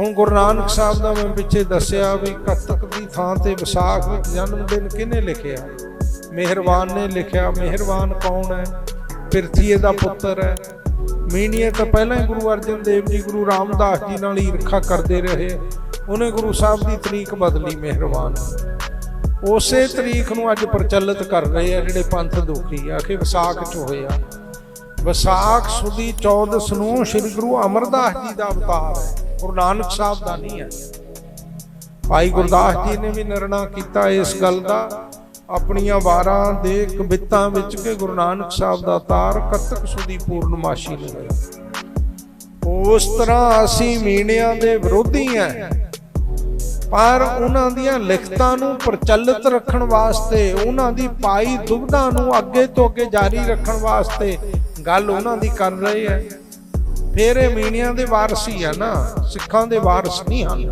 ਹੁਣ ਗੁਰੂ ਨਾਨਕ ਸਾਹਿਬ ਦਾ ਮੈਂ ਪਿੱਛੇ ਦੱਸਿਆ ਵੀ ਕੱਤਕ ਦੀ ਥਾਂ ਤੇ ਵਿਸਾਖ ਵਿੱਚ ਜਨਮ ਦਿਨ ਕਿਹਨੇ ਲਿਖਿਆ? ਮਿਹਰਬਾਨ ਨੇ ਲਿਖਿਆ, ਮਿਹਰਬਾਨ ਕੌਣ ਹੈ? ਪਿਰਥੀਏ ਦਾ ਪੁੱਤਰ ਹੈ। ਮੀਣੀਏ ਤਾਂ ਪਹਿਲਾਂ ਹੀ ਗੁਰੂ ਅਰਜਨ ਦੇਵ ਜੀ, ਗੁਰੂ ਰਾਮਦਾਸ ਜੀ ਨਾਲ ਈਰਖਾ ਕਰਦੇ ਰਹੇ। ਉਹਨੇ ਗੁਰੂ ਸਾਹਿਬ ਦੀ ਤਰੀਕ ਬਦਲੀ, ਮਿਹਰਬਾਨ। ਉਸੇ ਤਰੀਕ ਨੂੰ ਅੱਜ ਪ੍ਰਚਲਿਤ ਕਰ ਰਹੇ ਆ ਜਿਹੜੇ ਪੰਥ ਦੁਖੀ ਆ ਕਿ ਵਿਸਾਖ ਚ ਹੋਇਆ ਵਿਸਾਖ ਸੁਦੀ 14 ਨੂੰ ਸ੍ਰੀ ਗੁਰੂ ਅਮਰਦਾਸ ਜੀ ਦਾ ਅਵਤਾਰ ਹੈ। ਗੁਰੂ ਨਾਨਕ ਸਾਹਿਬ ਦਾ ਨਹੀਂ ਹੈ। ਭਾਈ ਗੁਰਦਾਸ ਜੀ ਨੇ ਵੀ ਨਿਰਣਾ ਕੀਤਾ ਇਸ ਗੱਲ ਦਾ। ਆਪਣੀਆਂ ਵਾਰਾਂ ਦੇ ਕਵਿੱਤਾਂ ਵਿੱਚ ਕਿ ਗੁਰੂ ਨਾਨਕ ਸਾਹਿਬ ਦਾ ਤਾਰ ਕੱਤਕ ਸੁਦੀ ਪੂਰਨਮਾਸ਼ੀ ਨੂੰ ਹੋਇਆ ਉਸ ਤਰ੍ਹਾਂ ਅਸੀਂ ਮੀਣਿਆਂ ਦੇ ਵਿਰੋਧੀ ਹਾਂ ਪਰ ਉਹਨਾਂ ਦੀਆਂ ਲਿਖਤਾਂ ਨੂੰ ਪ੍ਰਚਲਿਤ ਰੱਖਣ ਵਾਸਤੇ, ਉਹਨਾਂ ਦੀ ਪਾਈ ਦੁਬਧਾ ਨੂੰ ਅੱਗੇ ਤੋਂ ਅੱਗੇ ਜਾਰੀ ਰੱਖਣ ਵਾਸਤੇ ਗੱਲ ਉਹਨਾਂ ਦੀ ਕਰ ਰਹੇ ਹੈ ਫਿਰ ਮੀਣਿਆਂ ਦੇ ਵਾਰਸ ਹੀ ਆ ਨਾ, ਸਿੱਖਾਂ ਦੇ ਵਾਰਸ ਨਹੀਂ ਹਨ।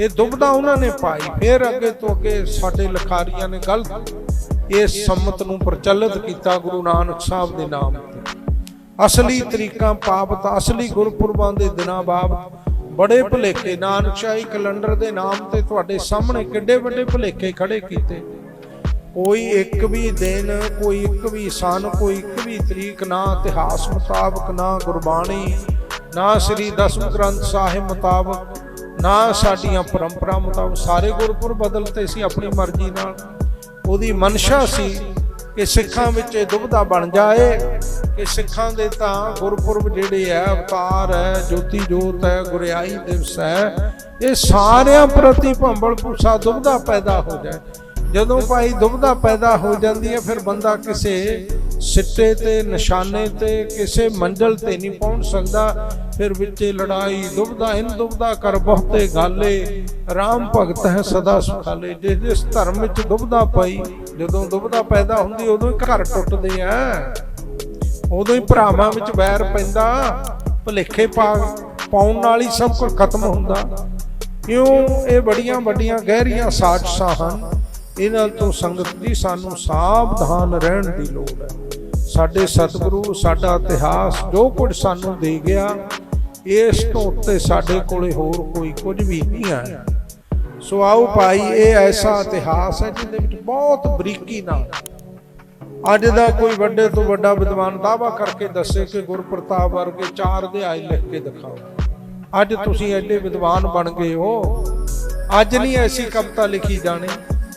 ਇਹ ਦੁਬਧਾ ਉਹਨਾਂ ਨੇ ਪਾਈ, ਫਿਰ ਅੱਗੇ ਤੋਂ ਅੱਗੇ ਸਾਡੇ ਲਿਖਾਰੀਆਂ ਨੇ ਗਲਤ ਇਸ ਸੰਮਤ ਨੂੰ ਪ੍ਰਚਲਿਤ ਕੀਤਾ ਗੁਰੂ ਨਾਨਕ ਸਾਹਿਬ ਦੇ ਨਾਮ ਤੇ। ਅਸਲੀ ਤਰੀਕਾ ਪਾਪਤ ਅਸਲੀ ਗੁਰਪੁਰਬਾਂ ਦੇ ਦਿਨਾਂ ਬਾਬਤ ਬੜੇ ਭੁਲੇਖੇ ਨਾਨਕਸ਼ਾਹੀ ਕੈਲੰਡਰ ਦੇ ਨਾਮ ਤੇ ਤੁਹਾਡੇ ਸਾਹਮਣੇ ਕਿੱਡੇ ਵੱਡੇ ਭੁਲੇਖੇ ਖੜੇ ਕੀਤੇ। ਕੋਈ ਇੱਕ ਵੀ ਦਿਨ, ਕੋਈ ਇੱਕ ਵੀ ਸਨ, ਕੋਈ ਇੱਕ ਵੀ ਤਰੀਕ ਨਾ ਇਤਿਹਾਸ ਮੁਤਾਬਕ, ਨਾ ਗੁਰਬਾਣੀ, ਨਾ ਸ੍ਰੀ ਦਸਮ ਗ੍ਰੰਥ ਸਾਹਿਬ ਮੁਤਾਬਕ, ਨਾ ਸਾਡੀਆਂ ਪਰੰਪਰਾ ਮੁਤਾਬਕ, ਸਾਰੇ ਗੁਰਪੁਰ ਬਦਲਤੇ ਸੀ ਆਪਣੀ ਮਰਜ਼ੀ ਨਾਲ। ਉਹਦੀ ਮਨਸ਼ਾ ਸੀ ਕਿ ਸਿੱਖਾਂ ਵਿੱਚ ਇਹ ਦੁਬਧਾ ਬਣ ਜਾਏ, ਕਿ ਸਿੱਖਾਂ ਦੇ ਤਾਂ ਗੁਰਪੁਰਬ ਜਿਹੜੇ ਹੈ ਅਵਤਾਰ ਹੈ, ਜੋਤੀ ਜੋਤ ਹੈ, ਗੁਰਿਆਈ ਦਿਵਸ ਹੈ, ਇਹ ਸਾਰਿਆਂ ਪ੍ਰਤੀ ਭੰਬਲ ਭੂਸਾ ਦੁਬਧਾ ਪੈਦਾ ਹੋ ਜਾਏ। ਜਦੋਂ ਭਾਈ ਦੁਬਧਾ ਪੈਦਾ ਹੋ ਜਾਂਦੀ ਹੈ, ਫਿਰ ਬੰਦਾ ਕਿਸੇ ਸਿੱਟੇ ਤੇ, ਨਿਸ਼ਾਨੇ ਤੇ, ਕਿਸੇ ਮੰਜ਼ਲ ਤੇ ਨਹੀਂ ਪਹੁੰਚ ਸਕਦਾ। ਫਿਰ ਵਿੱਚੇ ਲੜਾਈ ਦੁਬਧਾ ਇਨ ਦੁਬਧਾ ਕਰ ਬਹੁਤੇ ਗਾਲੇ। RAM ਭਗਤ ਹੈ ਸਦਾ ਸੁਖਾਲੇ। ਜਿਸ ਜਿਸ ਧਰਮ ਵਿੱਚ ਦੁਬਧਾ ਪਈ, ਜਦੋਂ ਦੁਬਧਾ ਪੈਦਾ ਹੁੰਦੀ, ਉਦੋਂ ਹੀ ਘਰ ਟੁੱਟਦੇ ਆ। ਉਦੋਂ ਹੀ ਭਰਾਵਾਂ ਵਿੱਚ ਵੈਰ ਪੈਂਦਾ। ਭੁਲੇਖੇ ਪਾ ਪਾਉਣ ਨਾਲ ਹੀ ਸਭ ਕੁਝ ਖਤਮ ਹੁੰਦਾ। ਕਿਉਂ? ਇਹ ਬੜੀਆਂ ਵੱਡੀਆਂ ਗਹਿਰੀਆਂ ਸਾਜ਼ਿਸ਼ਾਂ ਹਨ। ਇਹਨਾਂ ਤੋਂ ਸੰਗਤ ਜੀ ਸਾਨੂੰ ਸਾਵਧਾਨ ਰਹਿਣ ਦੀ ਲੋੜ ਹੈ। ਸਾਡੇ ਸਤਿਗੁਰੂ, ਸਾਡਾ ਇਤਿਹਾਸ ਜੋ ਕੁਝ ਸਾਨੂੰ ਦੇ ਗਿਆ, ਇਸ ਤੋਂ ਉੱਤੇ ਸਾਡੇ ਕੋਲੇ ਹੋਰ ਕੋਈ ਕੁਝ ਵੀ ਨਹੀਂ ਹੈ। ਸੋ ਆਓ ਭਾਈ, ਇਹ ਐਸਾ ਇਤਿਹਾਸ ਹੈ ਜਿਹਦੇ ਵਿੱਚ ਬਹੁਤ ਬਰੀਕੀ ਨਾਲ ਅੱਜ ਦਾ ਕੋਈ ਵੱਡੇ ਤੋਂ ਵੱਡਾ ਵਿਦਵਾਨ ਦਾਵਾ ਕਰਕੇ ਦੱਸੇ ਕਿ ਗੁਰਪ੍ਰਤਾਪ ਵਰਗੇ ਚਾਰ ਅਧਿਆਇ ਲਿਖ ਕੇ ਦਿਖਾਓ। ਅੱਜ ਤੁਸੀਂ ਐਡੇ ਵਿਦਵਾਨ ਬਣ ਗਏ ਹੋ। ਅੱਜ ਨਹੀਂ ਐਸੀ ਕਵਿਤਾ ਲਿਖੀ ਜਾਣੀ।